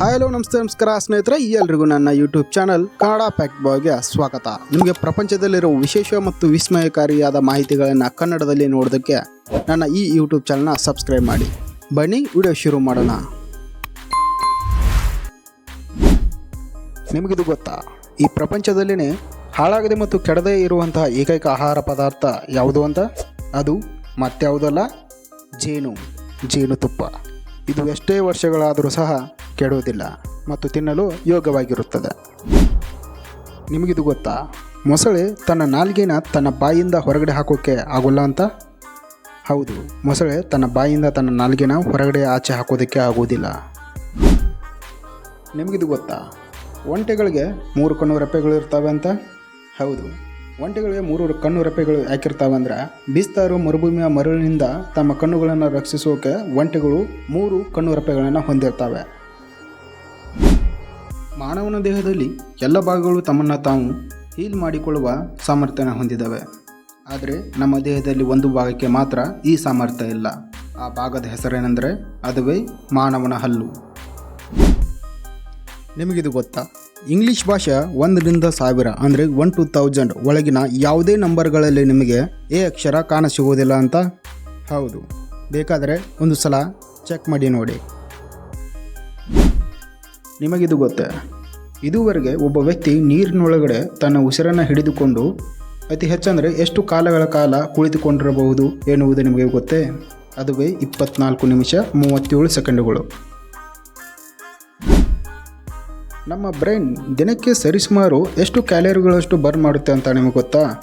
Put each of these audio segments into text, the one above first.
Hi hello ನಮಸ್ತೆ, ನಮಸ್ಕಾರ ಸ್ನೇಹಿತರೆ. ಈ ಎಲ್ರಿಗೂ ನನ್ನ ಯೂಟ್ಯೂಬ್ ಚಾನಲ್ ಕನ್ನಡ ಪ್ಯಾಕ್ ಬಾಯ್ಗೆ ಸ್ವಾಗತ. ನಿಮಗೆ ಪ್ರಪಂಚದಲ್ಲಿರುವ ವಿಶೇಷ ಮತ್ತು ವಿಸ್ಮಯಕಾರಿಯಾದ ಮಾಹಿತಿಗಳನ್ನು ಕನ್ನಡದಲ್ಲಿ ನೋಡೋದಕ್ಕೆ ನನ್ನ ಈ ಯೂಟ್ಯೂಬ್ ಚಾನಲ್ನ ಸಬ್ಸ್ಕ್ರೈಬ್ ಮಾಡಿ. ಬನ್ನಿ ವಿಡಿಯೋ ಶುರು ಮಾಡೋಣ. ನಿಮಗಿದು ಗೊತ್ತಾ? ಈ ಪ್ರಪಂಚದಲ್ಲಿನೇ ಹಾಳಾಗದೆ ಮತ್ತು ಕೆಡದೇ ಇರುವಂತಹ ಏಕೈಕ ಆಹಾರ ಪದಾರ್ಥ ಯಾವುದು ಅಂತ? ಅದು ಮತ್ತೆ ಯಾವುದಲ್ಲ ಜೇನು. ಜೇನುತುಪ್ಪ. ಇದು ಎಷ್ಟೇ ವರ್ಷಗಳಾದರೂ ಸಹ ಕೆಡುವುದಿಲ್ಲ ಮತ್ತು ತಿನ್ನಲು ಯೋಗ್ಯವಾಗಿರುತ್ತದೆ. ನಿಮಗಿದು ಗೊತ್ತಾ? ಮೊಸಳೆ ತನ್ನ ನಾಲ್ಗೆನ ತನ್ನ ಬಾಯಿಂದ ಹೊರಗಡೆ ಹಾಕೋಕ್ಕೆ ಆಗೋಲ್ಲ ಅಂತ? ಹೌದು, ಮೊಸಳೆ ತನ್ನ ಬಾಯಿಂದ ತನ್ನ ನಾಲ್ಗೆನ ಹೊರಗಡೆ ಆಚೆ ಹಾಕೋದಕ್ಕೆ ಆಗೋದಿಲ್ಲ ನಿಮಗಿದು ಗೊತ್ತಾ? ಒಂಟೆಗಳಿಗೆ ಮೂರು ಕಣ್ಣು ರೆಪ್ಪೆಗಳು ಇರ್ತವೆ ಅಂತ? ಹೌದು, ಒಂಟೆಗಳಿಗೆ ಮೂರು ಕಣ್ಣು ರೆಪ್ಪೆಗಳು ಯಾಕಿರ್ತಾವೆ ಅಂದ್ರೆ, ಬಿಸ್ತಾರು ಮರುಭೂಮಿಯ ಮರಳಿನಿಂದ ತಮ್ಮ ಕಣ್ಣುಗಳನ್ನು ರಕ್ಷಿಸೋಕೆ ಒಂಟೆಗಳು ಮೂರು ಕಣ್ಣು ರೆಪ್ಪೆಗಳನ್ನು ಹೊಂದಿರ್ತವೆ. ಮಾನವನ ದೇಹದಲ್ಲಿ ಎಲ್ಲ ಭಾಗಗಳು ತಮ್ಮನ್ನು ತಾವು ಹೀಲ್ ಮಾಡಿಕೊಳ್ಳುವ ಸಾಮರ್ಥ್ಯನ ಹೊಂದಿದ್ದಾವೆ. ಆದರೆ ನಮ್ಮ ದೇಹದಲ್ಲಿ ಒಂದು ಭಾಗಕ್ಕೆ ಮಾತ್ರ ಈ ಸಾಮರ್ಥ್ಯ ಇಲ್ಲ. ಆ ಭಾಗದ ಹೆಸರೇನೆಂದರೆ ಅದುವೇ ಮಾನವನ ಹಲ್ಲು. ನಿಮಗಿದು ಗೊತ್ತಾ? ಇಂಗ್ಲೀಷ್ ಭಾಷೆ ಒಂದರಿಂದ ಸಾವಿರ ಅಂದರೆ ಒನ್ ಟು ತೌಸಂಡ್ ಒಳಗಿನ ಯಾವುದೇ ನಂಬರ್ಗಳಲ್ಲಿ ನಿಮಗೆ ಎ ಅಕ್ಷರ ಕಾಣಸಿಗುವುದಿಲ್ಲ ಅಂತ? ಹೌದು. ಬೇಕಾದರೆ ಒಂದು ಸಲ ಚೆಕ್ ಮಾಡಿ ನೋಡಿ. ನಿಮಗಿದು ಗೊತ್ತೇ? ಇದುವರೆಗೆ ಒಬ್ಬ ವ್ಯಕ್ತಿ ನೀರಿನೊಳಗಡೆ ತನ್ನ ಉಸಿರನ್ನು ಹಿಡಿದುಕೊಂಡು ಅತಿ ಹೆಚ್ಚಂದರೆ ಎಷ್ಟು ಕಾಲಗಳ ಕಾಲ ಕುಳಿತುಕೊಂಡಿರಬಹುದು ಎನ್ನುವುದು ನಿಮಗೆ ಗೊತ್ತೇ? ಅದುವೇ ಇಪ್ಪತ್ನಾಲ್ಕು ನಿಮಿಷ ಮೂವತ್ತೇಳು ಸೆಕೆಂಡುಗಳು. ನಮ್ಮ ಬ್ರೈನ್ ದಿನಕ್ಕೆ ಸರಿಸುಮಾರು ಎಷ್ಟು ಕ್ಯಾಲರಿಗಳಷ್ಟು ಬರ್ನ್ ಮಾಡುತ್ತೆ ಅಂತ ನಿಮಗೆ ಗೊತ್ತಾ?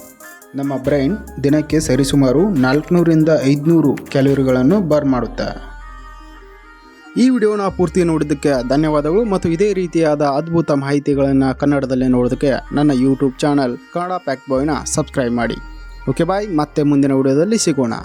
ನಮ್ಮ ಬ್ರೈನ್ ದಿನಕ್ಕೆ ಸರಿಸುಮಾರು ನಾಲ್ಕುನೂರಿಂದ ಐದುನೂರು ಕ್ಯಾಲೋರಿಗಳನ್ನು ಬರ್ನ್ ಮಾಡುತ್ತೆ. ಈ ವಿಡಿಯೋನ ಪೂರ್ತಿ ನೋಡಿದ್ದಕ್ಕೆ ಧನ್ಯವಾದಗಳು ಮತ್ತು ಇದೇ ರೀತಿಯಾದ ಅದ್ಭುತ ಮಾಹಿತಿಗಳನ್ನು ಕನ್ನಡದಲ್ಲೇ ನೋಡೋದಕ್ಕೆ ನನ್ನ ಯೂಟ್ಯೂಬ್ ಚಾನಲ್ ಕನ್ನಡ ಪ್ಯಾಕ್ ಬಾಯ್ನ ಸಬ್ಸ್ಕ್ರೈಬ್ ಮಾಡಿ. ಓಕೆ ಬಾಯ್ ಮತ್ತೆ ಮುಂದಿನ ವಿಡಿಯೋದಲ್ಲಿ ಸಿಗೋಣ.